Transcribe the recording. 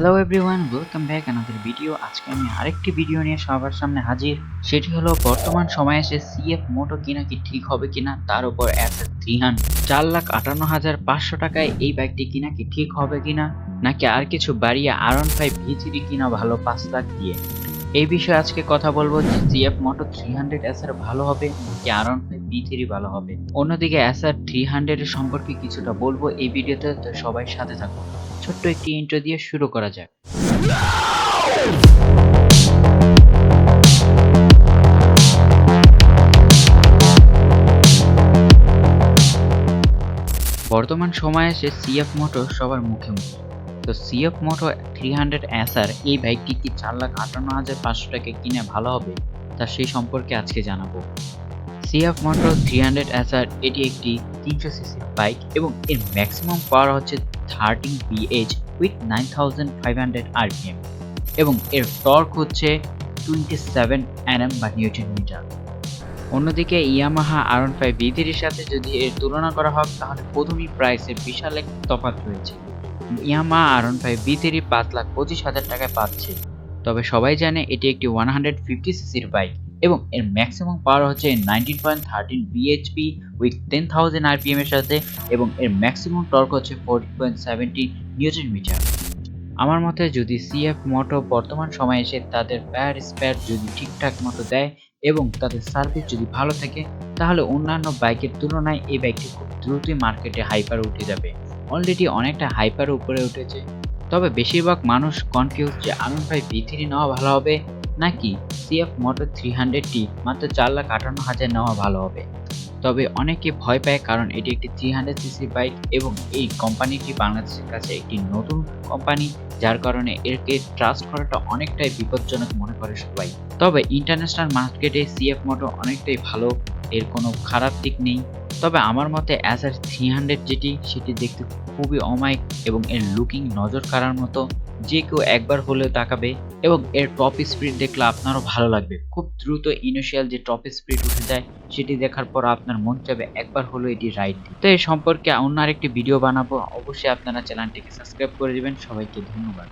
Hello everyone welcome back আমাদের video আজকে আমি আরেকটি ভিডিও নিয়ে সবার সামনে হাজির। সেটি হলো, বর্তমান সময়ে এসে সিএফ মোটো কিনা কি ঠিক হবে কিনা, তার উপর অ্যাসেট থ্রি চার লাখ আটান্ন হাজার পাঁচশো টাকায় এই বাইকটি কিনা কি ঠিক হবে কিনা, নাকি আর কিছু বাড়িয়ে আর ফাইভ ভি কিনা ভালো পাঁচ লাখ দিয়ে? এই বিষয়ে আজকে কথা বলব যে CF moto three hundred SR ভালো হবে নাকি R one five V three ভালো হবে? অন্যদিকে এসআর থ্রি হান্ড্রেডের সম্পর্কে কিছুটা বলব এই ভিডিওতে, তো সবাই সাথে থাকুন। ছোট্ট একটি ইন্ট্রো দিয়ে শুরু করা যাক। বর্তমান সময়ে এসে সিএফ মোটো সবার মুখে মুখে। তো CF moto three hundred SR এই বাইকটি কি চার লাখ আটান্ন হাজার পাঁচশো টাকা কিনে ভালো হবে? তা সেই সম্পর্কে আজকে জানাব। CF moto three hundred SR এটি একটি তিনশো সিসির বাইক এবং এর ম্যাক্সিমাম পাওয়ার হচ্ছে thirteen BH with nine thousand five hundred RPM এবং এর টর্ক হচ্ছে টোয়েন্টি সেভেন এনএম বা নিউটন মিটার অন্যদিকে ইয়ামাহা আর ফাইভ সাথে যদি এর তুলনা করা হয়, তাহলে প্রথমেই প্রাইসের বিশাল এক তফাৎ রয়েছে। Yamaha R one five V three পাঁচ লাখ পঁচিশ হাজার টাকায় পাচ্ছে। তবে সবাই জানে এটি একটি ওয়ান হান্ড্রেড ফিফটি সিসির বাইক এবং এর ম্যাক্সিমাম পাওয়ার হচ্ছে nineteen point thirteen BHP with ten thousand RPM এর সাথে এবং এর ম্যাক্সিমাম টর্ক হচ্ছে forty point seventy newton metre. আমার মতে যদি সিএফ মোটো বর্তমান সময়ে এসে তাদের প্যার স্প্যার যদি ঠিকঠাক মতো দেয় এবং তাদের সার্ভিস যদি ভালো থাকে, তাহলে অন্যান্য বাইকের তুলনায় এই বাইকটি খুব দ্রুতই মার্কেটে হাইপার উঠে যাবে। অলরেডি অনেকটা হাইপার উপরে উঠেছে। তবে বেশিরভাগ মানুষ কনফিউজ যে আরন ফাইভ ভি থ্রি নেওয়া ভালো হবে নাকি সিএফ মোটর থ্রি হান্ড্রেডটি মাত্র চার লাখ আটান্ন হাজার নেওয়া ভালো হবে। তবে অনেকে ভয় পায় কারণ এটি একটি থ্রি হান্ড্রেড সিসি বাইক এবং এই কোম্পানিটি বাংলাদেশের কাছে একটি নতুন কোম্পানি যার কারণে এরকে ট্রাস্ট করাটা অনেকটাই বিপজ্জনক মনে করে সবাই। তবে ইন্টারন্যাশনাল মার্কেটে সিএফ মোটর অনেকটাই ভালো, এর কোনো খারাপ দিক নেই। তবে আমার মতে অ্যাজ আর থ্রি হান্ড্রেড যেটি, সেটি দেখতে খুবই অমায়িক এবং এর লুকিং নজর কাড়ার মতো। যে কেউ একবার হলেও তাকাবে এবং এর টপ স্পিড দেখলে আপনারও ভালো লাগবে। খুব দ্রুত ইনিশিয়াল যে টপ স্পিড উঠে যায়, সেটি দেখার পর আপনার মন চাবে একবার হলেও এটি রাইড তো এই সম্পর্কে অন্য আরেকটি ভিডিও বানাবো। অবশ্যই আপনারা চ্যানেলটিকে সাবস্ক্রাইব করে দেবেন। সবাইকে ধন্যবাদ।